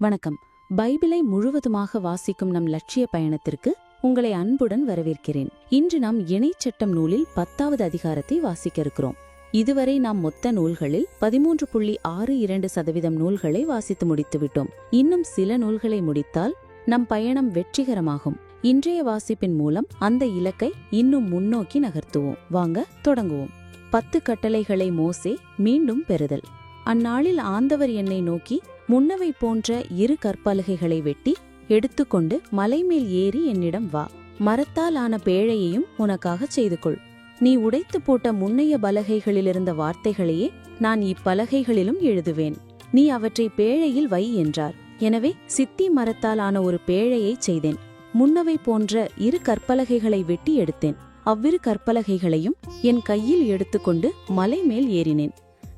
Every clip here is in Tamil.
வணக்கம். பைபிளை முழுவதுமாக வாசிக்கும் நம் லட்சிய பயணத்திற்கு உங்களை அன்புடன் வரவேற்கிறேன். இன்று நாம் இணைச்சட்டம் நூலில் பத்தாவது அதிகாரத்தை வாசிக்க இருக்கிறோம் இதுவரை நாம் மொத்த நூல்களில் பதிமூன்று புள்ளி ஆறு இரண்டு சதவீதம் நூல்களை வாசித்து முடித்துவிட்டோம். இன்னும் சில நூல்களை முடித்தால் நம் பயணம் வெற்றிகரமாகும். இன்றைய வாசிப்பின் மூலம் அந்த இலக்கை இன்னும் முன்னோக்கி நகர்த்துவோம். வாங்க தொடங்குவோம். பத்து கட்டளைகளை மோசே மீண்டும் பெறுதல். அந்நாளில் ஆந்தவர் என்னை நோக்கி முன்னவை போன்ற இரு கற்பலகைகளை வெட்டி எடுத்துக்கொண்டு மலைமேல் ஏறி என்னிடம் வா. மரத்தால் ஆன பேழையையும் உனக்காகச் செய்து கொள் நீ உடைத்து போட்ட முன்னைய பலகைகளிலிருந்த வார்த்தைகளையே நான் இப்பலகைகளிலும் எழுதுவேன். நீ அவற்றை பேழையில் வை என்றார். எனவே சித்தி மரத்தால் ஆன ஒரு பேழையைச் செய்தேன். முன்னவை போன்ற இரு கற்பலகைகளை வெட்டி எடுத்தேன். அவ்விரு கற்பலகைகளையும் என் கையில் எடுத்துக்கொண்டு மலை மேல் ஏறினேன்.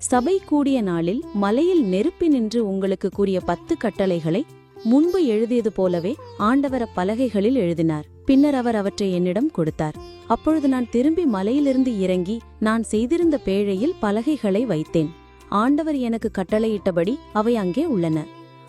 சபை கூடிய நாளில் மலையில் நெருப்பி நின்று உங்களுக்கு கூறிய பத்து கட்டளைகளை முன்பு எழுதியது போலவே ஆண்டவர பலகைகளில் எழுதினார். பின்னர் அவர் அவற்றை என்னிடம் கொடுத்தார். அப்பொழுது நான் திரும்பி மலையிலிருந்து இறங்கி நான் செய்திருந்த பேழையில் பலகைகளை வைத்தேன். ஆண்டவர் எனக்கு கட்டளையிட்டபடி அவை அங்கே உள்ளன.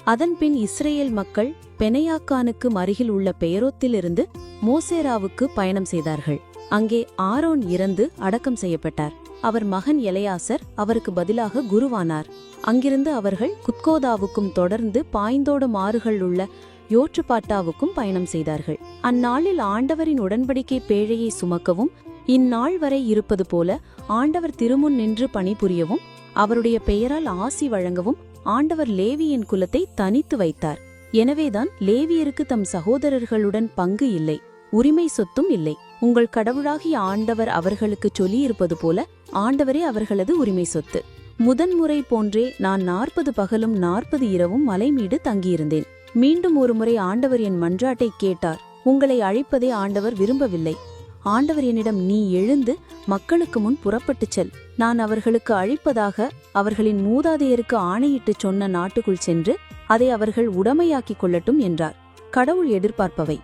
அதன்பின் இஸ்ரேல் மக்கள் பெனையாக்கானுக்கு அருகில் உள்ள பெயரோத்திலிருந்து மோசேராவுக்கு பயணம் செய்தார்கள். அங்கே ஆரோன் இறந்து அடக்கம் செய்யப்பட்டார். அவர் மகன் எலையாசர் அவருக்கு பதிலாக குருவானார். அங்கிருந்து அவர்கள் குத்கோதாவுக்கும் தொடர்ந்து பாய்ந்தோடும் ஆறுகள் உள்ள யோற்றுப்பாட்டாவுக்கும் பயணம் செய்தார்கள். அந்நாளில் ஆண்டவரின் உடன்படிக்கை பேழையை சுமக்கவும் இந்நாள் வரை இருப்பது போல ஆண்டவர் திருமுன் நின்று பணிபுரியவும் அவருடைய பெயரால் ஆசி வழங்கவும் ஆண்டவர் லேவியின் குலத்தை தனித்து வைத்தார். எனவேதான் லேவியருக்கு தம் சகோதரர்களுடன் பங்கு இல்லை உரிமை சொத்தும் இல்லை. உங்கள் கடவுளாகிய ஆண்டவர் அவர்களுக்கு சொல்லியிருப்பது போல ஆண்டவரே அவர்களது உரிமை சொத்து. முதன்முறை போன்றே நான் நாற்பது பகலும் நாற்பது இரவும் மலை மீது தங்கியிருந்தேன். மீண்டும் ஒருமுறை ஆண்டவர் என் மன்றாட்டை கேட்டார். உங்களை அழைப்பதே ஆண்டவர் விரும்பவில்லை. ஆண்டவர் என்னிடம் நீ எழுந்து மக்களுக்கு முன் புறப்பட்டுச் செல். நான் அவர்களுக்கு அழிப்பதாக அவர்களின் மூதாதையருக்கு ஆணையிட்டு சொன்ன நாட்டுக்குள் சென்று அதை அவர்கள் உடமையாக்கிக் கொள்ளட்டும் என்றார். கடவுள் எதிர்பார்ப்பவை.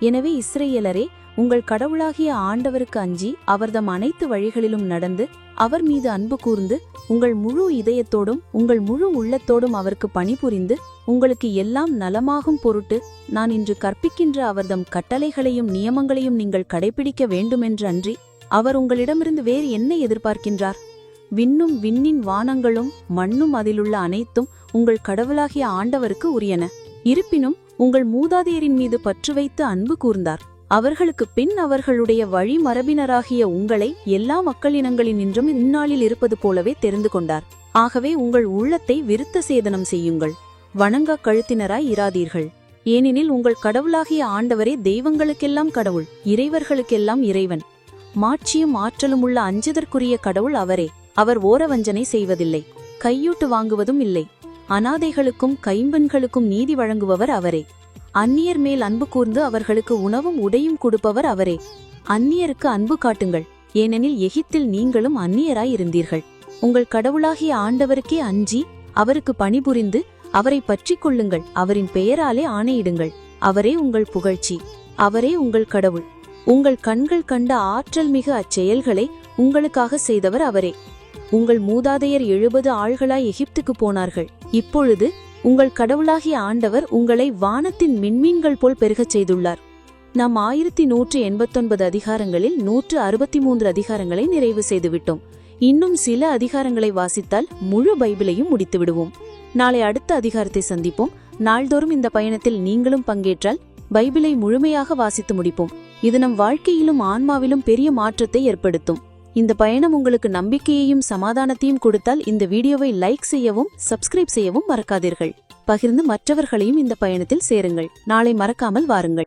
எனவே இஸ்ரேலரே உங்கள் கடவுளாகிய ஆண்டவருக்கு அஞ்சி அவர்தம் அனைத்து வழிகளிலும் நடந்து அவர் மீது அன்பு கூர்ந்து உங்கள் முழு இதயத்தோடும் உங்கள் முழு உள்ளத்தோடும் அவருக்கு பணிபுரிந்து உங்களுக்கு எல்லாம் நலமாகும் பொருட்டு நான் இன்று கற்பிக்கின்ற அவர்தம் கட்டளைகளையும் நியமங்களையும் நீங்கள் கடைபிடிக்க வேண்டுமென்று அன்றி அவர் உங்களிடமிருந்து வேறு என்ன எதிர்பார்க்கின்றார்? விண்ணும் விண்ணின் வானங்களும் மண்ணும் அதிலுள்ள அனைத்தும் உங்கள் கடவுளாகிய ஆண்டவருக்கு உரியன. இருப்பினும் உங்கள் மூதாதையரின் மீது பற்று வைத்து அன்பு கூர்ந்தார். அவர்களுக்கு பின் அவர்களுடைய வழி மரபினராகிய உங்களை எல்லா மக்களினங்களினின்றும் இந்நாளில் இருப்பது போலவே தெரிந்து கொண்டார். ஆகவே உங்கள் உள்ளத்தை விருத்த சேதனம் செய்யுங்கள். வணங்கா கழுத்தினராய் இராதீர்கள். ஏனெனில் உங்கள் கடவுளாகிய ஆண்டவரே தெய்வங்களுக்கெல்லாம் கடவுள் இறைவர்களுக்கெல்லாம் இறைவன். மாட்சியும் ஆற்றலும் உள்ள அஞ்சுதற்குரிய கடவுள் அவரே. அவர் ஓரவஞ்சனை செய்வதில்லை. கையூட்டு வாங்குவதும் இல்லை. அனாதைகளுக்கும் கைம்பெண்களுக்கும் நீதி வழங்குபவர் அவரே. அந்நியர் மேல் அன்பு கூர்ந்து அவர்களுக்கு உணவும் உடையும் கொடுப்பவர் அவரே. அந்நியருக்கு அன்பு காட்டுங்கள். ஏனெனில் எகிப்தில் நீங்களும் அந்நியராய் இருந்தீர்கள் உங்கள் கடவுளாகிய ஆண்டவருக்கே அஞ்சி அவருக்கு பணிபுரிந்து அவரை பற்றிக் கொள்ளுங்கள். அவரின் பெயராலே ஆணையிடுங்கள். அவரே உங்கள் புகழ்ச்சி. அவரே உங்கள் கடவுள். உங்கள் கண்கள் கண்ட ஆற்றல் மிகு அச்செயல்களை உங்களுக்காக செய்தவர் அவரே. உங்கள் மூதாதையர் எழுபது ஆள்களாய் எகிப்துக்கு போனார்கள். இப்பொழுது உங்கள் கடவுளாகிய ஆண்டவர் உங்களை வானத்தின் மின்மீன்கள் போல் பெருகச் செய்துள்ளார். நாம் ஆயிரத்தி நூற்று எண்பத்தொன்பது அதிகாரங்களில் நூற்று அறுபத்தி மூன்று அதிகாரங்களை நிறைவு செய்துவிட்டோம். இன்னும் சில அதிகாரங்களை வாசித்தால் முழு பைபிளையும் முடித்து விடுவோம் நாளை அடுத்த அதிகாரத்தை சந்திப்போம். நாள்தோறும் இந்த பயணத்தில் நீங்களும் பங்கேற்றால் பைபிளை முழுமையாக வாசித்து முடிப்போம். இது நம் வாழ்க்கையிலும் ஆன்மாவிலும் பெரிய மாற்றத்தை ஏற்படுத்தும். இந்த பயணம் உங்களுக்கு நம்பிக்கையையும் சமாதானத்தையும் கொடுத்தால் இந்த வீடியோவை லைக் செய்யவும் சப்ஸ்கிரைப் செய்யவும் மறக்காதீர்கள். பகிர்ந்து மற்றவர்களையும் இந்த பயணத்தில் சேருங்கள். நாளை மறக்காமல் வாருங்கள்.